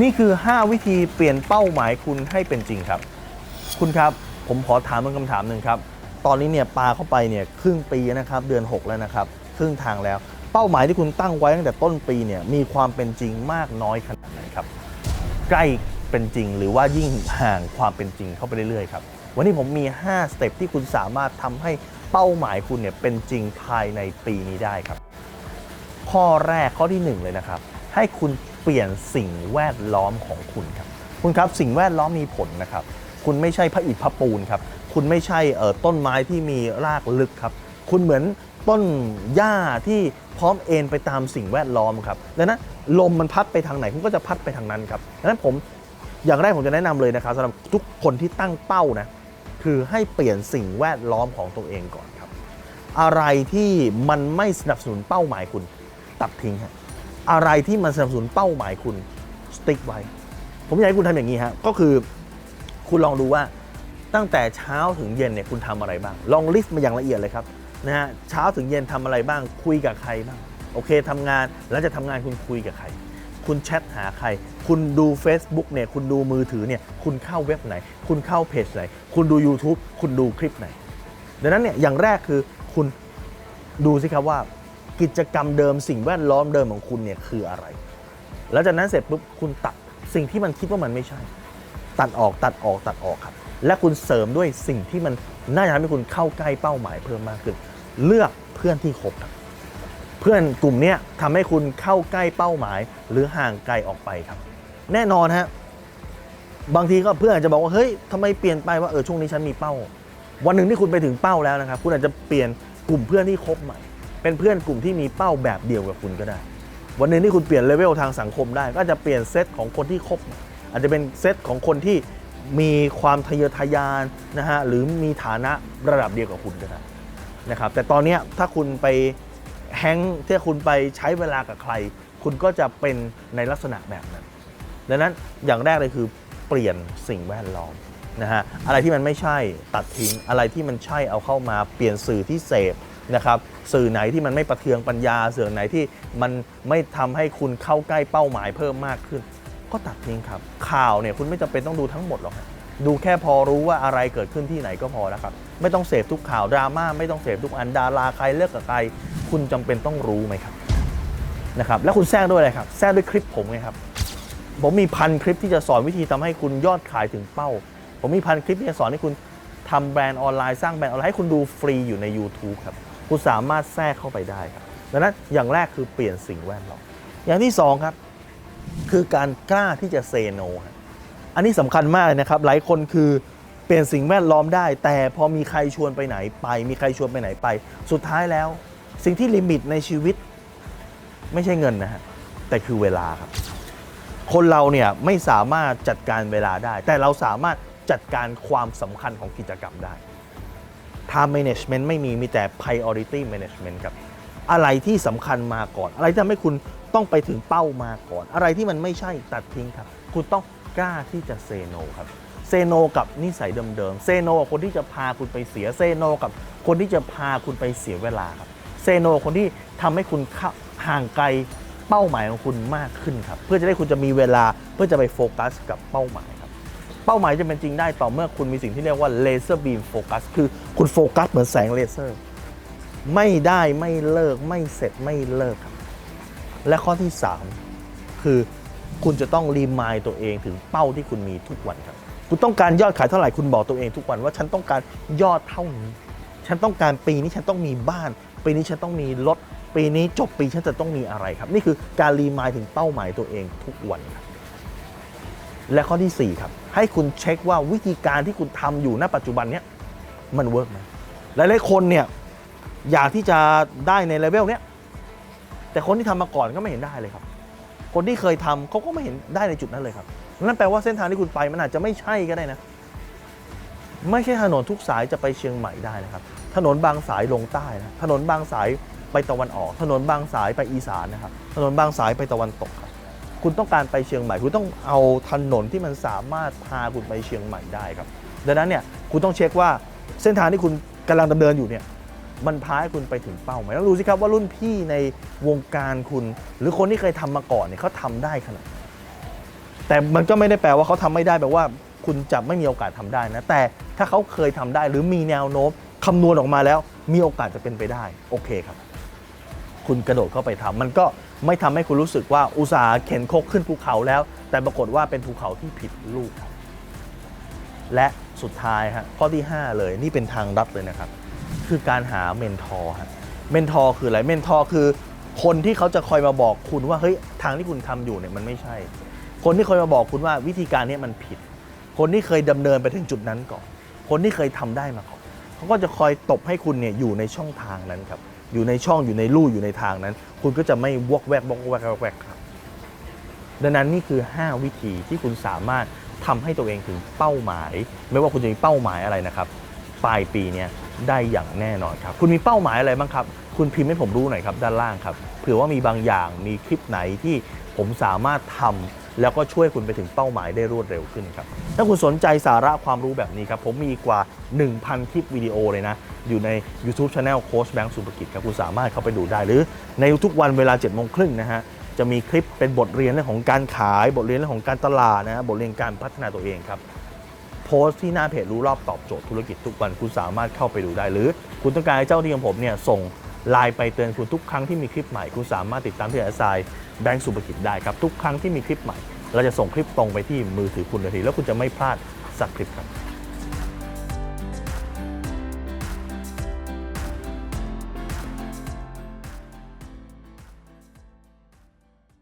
นี่คือ 5 วิธีเปลี่ยนเป้าหมายคุณให้เป็นจริงครับ คุณครับผมขอถามเป็นคำถามหนึ่งครับ ตอนนี้เนี่ยปลาเข้าไปเนี่ยครึ่งปีนะครับ เดือน 6 แล้วนะครับครึ่งทางแล้ว เป้าหมายที่คุณตั้งไว้ตั้งแต่ต้นปีเนี่ยมีความเป็นจริงมากน้อยขนาดไหนครับใกล้เป็นจริงหรือว่ายิ่งห่างความเป็นจริงเข้าไปเรื่อยๆครับวันนี้ผมมี 5 สเต็ปที่คุณสามารถทำให้เป้าหมายคุณเนี่ยเป็นจริงภายในปีนี้ได้ครับ ข้อแรกข้อที่หนึ่งเลยนะครับ ให้คุณ เปลี่ยนสิ่งแวดล้อมของคุณครับ คุณครับสิ่งแวดล้อมมีผลนะครับ คุณไม่ใช่พระอิฐพระปูนครับ คุณไม่ใช่เอ่อต้นไม้ที่มีรากลึกครับ คุณเหมือนต้นหญ้าที่พร้อมเอ็นไปตามสิ่งแวดล้อมครับดังนั้นลมมันพัดไปทางไหนคุณก็จะพัดไปทางนั้นครับดังนั้นผมอย่างแรกผมจะแนะนำเลยนะครับสำหรับทุกคนที่ตั้งเป้านะคือให้เปลี่ยนสิ่งแวดล้อมของตัวเองก่อนครับ อะไรที่มันไม่สนับสนุนเป้าหมายคุณตัดทิ้งฮะ อะไรที่มันสนับสนุนเป้าหมายคุณสติ๊กไว้ ผมอยากให้คุณทำอย่างนี้ฮะก็คือคุณลองดูว่าตั้งแต่เช้าถึงเย็นเนี่ยคุณทำอะไรบ้าง ลองลิสต์มาอย่างละเอียดเลยครับนะฮะเช้าถึงเย็นทำอะไรบ้าง คุยกับใครบ้างโอเคทำงานแล้วจะทำงานคุณคุยกับใคร คุณแชทหาใคร คุณดู Facebook เนี่ยคุณดูมือถือเนี่ยคุณเข้าเว็บไหน คุณเข้าเพจไหน คุณดู YouTube คุณดูคลิปไหน ดังนั้นเนี่ยอย่างแรกคือคุณดูสิครับว่า กิจกรรมเดิมสิ่งแวดล้อมเดิมของคุณเนี่ยคืออะไร แล้วจากนั้นเสร็จปุ๊บคุณตัดสิ่งที่มันคิดว่ามันไม่ใช่ ตัดออกตัดออกตัดออกครับ และคุณเสริมด้วยสิ่งที่มันน่าจะทำให้คุณเข้าใกล้เป้าหมายเพิ่มมากขึ้น เลือกเพื่อนที่คบครับเพื่อนกลุ่มเนี้ยทำให้คุณเข้าใกล้เป้าหมาย หรือห่างไกลออกไปครับ แน่นอนฮะบางทีก็เพื่อนอาจจะบอกว่าเฮ้ยทำไมเปลี่ยนไปว่าเออช่วงนี้ฉันมีเป้า วันหนึ่งที่คุณไปถึงเป้าแล้วนะครับ คุณอาจจะเปลี่ยนกลุ่มเพื่อนที่คบใหม่ เป็นเพื่อนกลุ่มที่มีเป้าแบบเดียวกับคุณก็ได้ วันหนึ่งที่คุณเปลี่ยนเลเวลทางสังคมได้ ก็จะเปลี่ยนเซตของคนที่คบ อาจจะเป็นเซตของคนที่มีความทะเยอทะยานนะฮะหรือมีฐานะระดับเดียวกับคุณก็ได้นะครับแต่ตอนนี้ถ้าคุณไปแฮงก์ที่คุณไปใช้เวลากับใคร คุณก็จะเป็นในลักษณะแบบนั้น ดังนั้นอย่างแรกเลยคือเปลี่ยนสิ่งแวดล้อมนะฮะอะไรที่มันไม่ใช่ตัดทิ้งอะไรที่มันใช่เอาเข้ามาเปลี่ยนสื่อที่เสพ นะครับสื่อไหนที่มันไม่ประเทืองปัญญาสื่อไหนที่มันไม่ทำให้คุณเข้าใกล้เป้าหมายเพิ่มมากขึ้น ก็ตัดทิ้งครับ ข่าวเนี่ยคุณไม่จำเป็นต้องดูทั้งหมดหรอกดูแค่พอรู้ว่าอะไรเกิดขึ้นที่ไหนก็พอแล้วครับ ไม่ต้องเสพทุกข่าวดราม่าไม่ต้องเสพทุกอันดาราใครเลิกกับใคร คุณจำเป็นต้องรู้ไหมครับนะครับแล้วคุณแทรกด้วยอะไรครับแทรกด้วยคลิปผมไงครับผมมีพันคลิปที่จะสอนวิธีทำให้คุณยอดขายถึงเป้า ผมมีพันคลิปที่จะสอนให้คุณทำแบรนด์ออนไลน์สร้างแบรนด์ออนไลน์ให้คุณดูฟรีอยู่ใน YouTube ครับ คุณสามารถแทรกเข้าไปได้ครับดังนั้นอย่างแรกคือเปลี่ยนสิ่งแวดล้อมอย่างที่สองครับคือการกล้าที่จะเซโนอันนี้สำคัญมากนะครับ หลายคนคือเปลี่ยนสิ่งแวดล้อมได้ แต่พอมีใครชวนไปไหนไป มีใครชวนไปไหนไป สุดท้ายแล้ว สิ่งที่ลิมิตในชีวิต ไม่ใช่เงินนะฮะแต่คือเวลาครับ คนเราเนี่ยไม่สามารถจัดการเวลาได้ แต่เราสามารถจัดการความสำคัญของกิจกรรมได้ time management ไม่มีมีแต่ priority management ครับอะไรที่สำคัญมาก่อน อะไรที่ทำให้คุณต้องไปถึงเป้ามาก่อน อะไรที่มันไม่ใช่ตัดทิ้งครับ คุณต้องกล้าที่จะเซโนครับเซโนกับนิสัยเดิมๆเซโนกับคนที่จะพาคุณไปเสียเซโนกับคนที่จะพาคุณไปเสียเวลาครับเซโนคนที่ทำให้คุณข้าห่างไกลเป้าหมายของคุณมากขึ้นครับ เพื่อจะได้คุณจะมีเวลาเพื่อจะไปโฟกัสกับเป้าหมาย เป้าหมายจะเป็นจริงได้ต่อเมื่อคุณมีสิ่งที่เรียกว่าเลเซอร์บีมโฟกัสคือคุณโฟกัสเหมือนแสงเลเซอร์ ไม่ได้ไม่เลิกไม่เสร็จไม่เลิกครับและข้อที่ 3 คือคุณจะต้องรีมายตัวเองถึงเป้าที่คุณมีทุกวันครับ คุณต้องการยอดขายเท่าไหร่คุณบอกตัวเองทุกวันว่าฉันต้องการยอดเท่านี้ ฉันต้องการปีนี้ฉันต้องมีบ้าน ปีนี้ฉันต้องมีรถ ปีนี้จบปีฉันจะต้องมีอะไรครับ นี่คือการรีมายถึงเป้าหมายตัวเองทุกวันครับ และข้อที่ 4 ครับ ให้คุณเช็คว่าวิธีการที่คุณทำอยู่ณปัจจุบันเนี้ยมันเวิร์กไหมหลายๆคนเนี่ยอยากที่จะได้ในเลเวลเนี้ยแต่คนที่ทำมาก่อนก็ไม่เห็นได้เลยครับ คนที่เคยทำเขาก็ไม่เห็นได้ในจุดนั้นเลยครับนั่นแปลว่าเส้นทางที่คุณไปมันอาจจะไม่ใช่ก็ได้นะ ไม่ใช่ถนนทุกสายจะไปเชียงใหม่ได้นะครับ ถนนบางสายลงใต้นะถนนบางสายไปตะวันออก ถนนบางสายไปอีสานนะครับ ถนนบางสายไปตะวันตกครับ คุณต้องการไปเชียงใหม่ คุณต้องเอาถนนที่มันสามารถพาคุณไปเชียงใหม่ได้ครับ ดังนั้นเนี่ยคุณต้องเช็คว่าเส้นทางที่คุณกำลังดำเนินอยู่เนี่ยมันพาให้คุณไปถึงเป้าไหมต้องรู้สิครับว่ารุ่นพี่ในวงการคุณ หรือคนที่เคยทำมาก่อนเนี่ยเขาทำได้ขนาดแต่มันก็ไม่ได้แปลว่าเขาทำไม่ได้แปลว่า คุณจะไม่มีโอกาสทำได้นะแต่ถ้าเขาเคยทำได้หรือมีแนวโน้มคำนวณออกมาแล้ว มีโอกาสจะเป็นไปได้โอเคครับ คุณกระโดดเข้าไปทำมันก็ไม่ทำให้คุณรู้สึกว่าอุตสาห์เข็นคกขึ้นภูเขาแล้ว แต่ปรากฏว่าเป็นภูเขาที่ผิดลูกครับและสุดท้ายฮะข้อที่ 5 เลยนี่เป็นทางลัดเลยนะครับ คือการหาเมนทอร์ฮะเมนทอร์คืออะไรเมนทอร์คือคนที่เขาจะคอยมาบอกคุณว่าเฮ้ยทางที่คุณทำอยู่เนี่ยมันไม่ใช่ คนที่คอยมาบอกคุณว่าวิธีการนี้มันผิด คนที่เคยดำเนินไปถึงจุดนั้นก่อน คนที่เคยทำได้มาก่อนเขาก็จะคอยตบให้คุณเนี่ยอยู่ในช่องทางนั้นครับ อยู่ในช่องอยู่ในลู่อยู่ในทางนั้น คุณก็จะไม่วอกแวกวอกแวกวอกแวกครับ ดังนั้นนี่คือ 5 วิธีที่คุณสามารถทำให้ตัวเองถึงเป้าหมาย ไม่ว่าคุณจะมีเป้าหมายอะไรนะครับปลายปีเนี้ยได้อย่างแน่นอนครับ คุณมีเป้าหมายอะไรบ้างครับ คุณพิมพ์ให้ผมรู้หน่อยครับด้านล่างครับเผื่อว่ามีบางอย่างมีคลิปไหนที่ผมสามารถทำ แล้วก็ช่วยคุณไปถึงเป้าหมายได้รวดเร็วขึ้นครับ ถ้าคุณสนใจสาระความรู้แบบนี้ครับ ผมมีกว่า 1,000 คลิปวิดีโอเลยนะ อยู่ใน YouTube Channel โค้ชแบงค์สุภกิจครับ คุณสามารถเข้าไปดูได้หรือในทุกวันเวลา7โมงครึ่งนะฮะจะมีคลิปเป็นบทเรียนเรื่องของการขาย บทเรียนเรื่องของการตลาดนะบทเรียนการพัฒนาตัวเองครับโพสต์ที่หน้าเพจรู้รอบตอบโจทย์ธุรกิจทุกวันคุณสามารถเข้าไปดูได้ หรือคุณต้องการให้เจ้าหน้าที่ของผมเนี่ยส่ง ไลน์ไปเตือนคุณทุกครั้งที่มีคลิปใหม่ คุณสามารถติดตามที่แอสไซแบงก์สุภกิจได้ครับทุกครั้งที่มีคลิปใหม่ เราจะส่งคลิปตรงไปที่มือถือคุณทันทีแล้วคุณจะไม่พลาดสักคลิปครับ